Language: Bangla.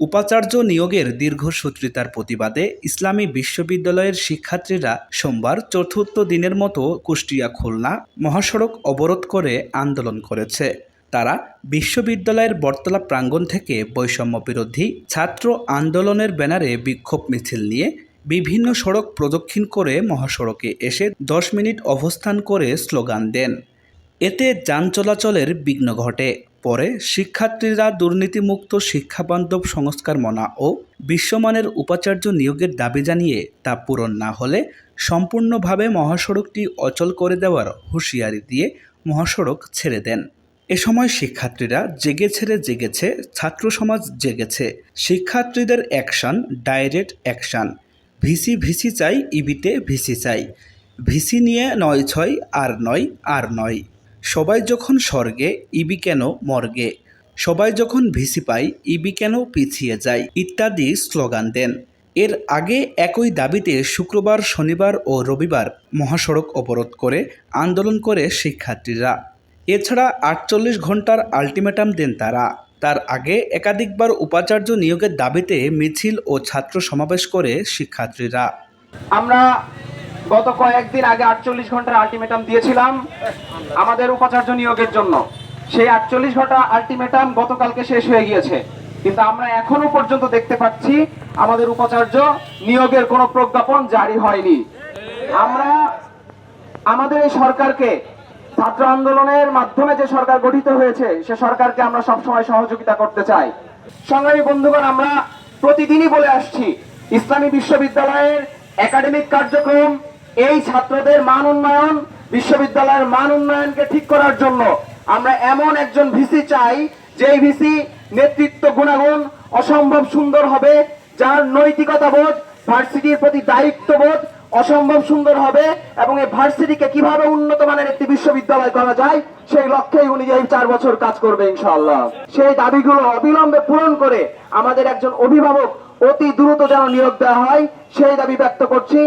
উপাচার্য নিয়োগের দীর্ঘসূত্রিতার প্রতিবাদে ইসলামী বিশ্ববিদ্যালয়ের শিক্ষার্থীরা সোমবার চতুর্থ দিনের মতো কুষ্টিয়া খুলনা মহাসড়ক অবরোধ করে আন্দোলন করেছে। তারা বিশ্ববিদ্যালয়ের বটতলা প্রাঙ্গণ থেকে বৈষম্য বিরোধী ছাত্র আন্দোলনের ব্যানারে বিক্ষোভ মিছিল নিয়ে বিভিন্ন সড়ক প্রদক্ষিণ করে মহাসড়কে এসে দশ মিনিট অবস্থান করে স্লোগান দেন। এতে যান চলাচলের বিঘ্ন ঘটে। পরে শিক্ষার্থীরা দুর্নীতিমুক্ত শিক্ষাবান্ধব সংস্কার মনা ও বিশ্বমানের উপাচার্য নিয়োগের দাবি জানিয়ে তা পূরণ না হলে সম্পূর্ণভাবে মহাসড়কটি অচল করে দেওয়ার হুঁশিয়ারি দিয়ে মহাসড়ক ছেড়ে দেন। এ সময় শিক্ষার্থীরা জেগে ছেড়ে জেগেছে, ছাত্র সমাজ জেগেছে। শিক্ষার্থীদের action, direct action. VC VC চাই, ইবিতে ভিসি চাই। ভিসি নিয়ে নয় ছয়, আর নয় আর নয়। সবাই যখন স্বর্গে, ইবি কেন মর্গে? সবাই যখন ভিসি পায় ইবি কেন পিছিয়ে যায়? ইত্যাদি স্লোগান দেন। এর আগে একই দাবিতে শুক্রবার, শনিবার ও রবিবার মহাসড়ক অবরোধ করে আন্দোলন করে শিক্ষার্থীরা। এছাড়া আটচল্লিশ ঘণ্টার আলটিমেটাম দেন তারা। তার আগে একাধিকবার উপাচার্য নিয়োগের দাবিতে মিছিল ও ছাত্র সমাবেশ করে শিক্ষার্থীরা। আমরা গত কয়েকদিন আগে আটচল্লিশ ঘণ্টার আলটিমেটাম দিয়েছিলাম আমাদের উপাচার্য নিয়োগের জন্য। সেই আটচল্লিশ ঘণ্টা আলটিমেটাম গতকালকে শেষ হয়ে গিয়েছে। কিন্তু আমরা এখনও পর্যন্ত দেখতে পাচ্ছি আমাদের উপাচার্য নিয়োগের কোনো প্রজ্ঞাপন জারি হয়নি। আমরা, আমাদের এই সরকারকে ছাত্র আন্দোলনের মাধ্যমে যে সরকার গঠিত হয়েছে, সে সরকারকে আমরা সবসময় সহযোগিতা করতে চাই। সংগ্রামী বন্ধুগণ, আমরা প্রতিদিনই বলে আসছি, ইসলামী বিশ্ববিদ্যালয়ের একাডেমিক কার্যক্রম, এই ছাত্রদের মান উন্নয়ন, বিশ্ববিদ্যালয়ের মান উন্নয়নকে ঠিক করার জন্য। আমরা এমন একজন ভিসি চাই, যেই ভিসি নেতৃত্ব গুণাগুণ অসম্ভব সুন্দর হবে, যার নৈতিকতা বোধ ভার্সিটির প্রতি দায়িত্ববোধ অসম্ভব সুন্দর হবে এবং এই ভার্সিটিকে কীভাবে উন্নত মানের একটি বিশ্ববিদ্যালয় করা যায়, সেই লক্ষ্যেই উনি এই চার বছর কাজ করবে ইনশাআল্লাহ। সেই দাবিগুলো অবিলম্বে পূরণ করে আমাদের একজন অভিভাবক অতি দ্রুত যেন নিয়োগ দেওয়া হয়, সেই দাবি ব্যক্ত করছি।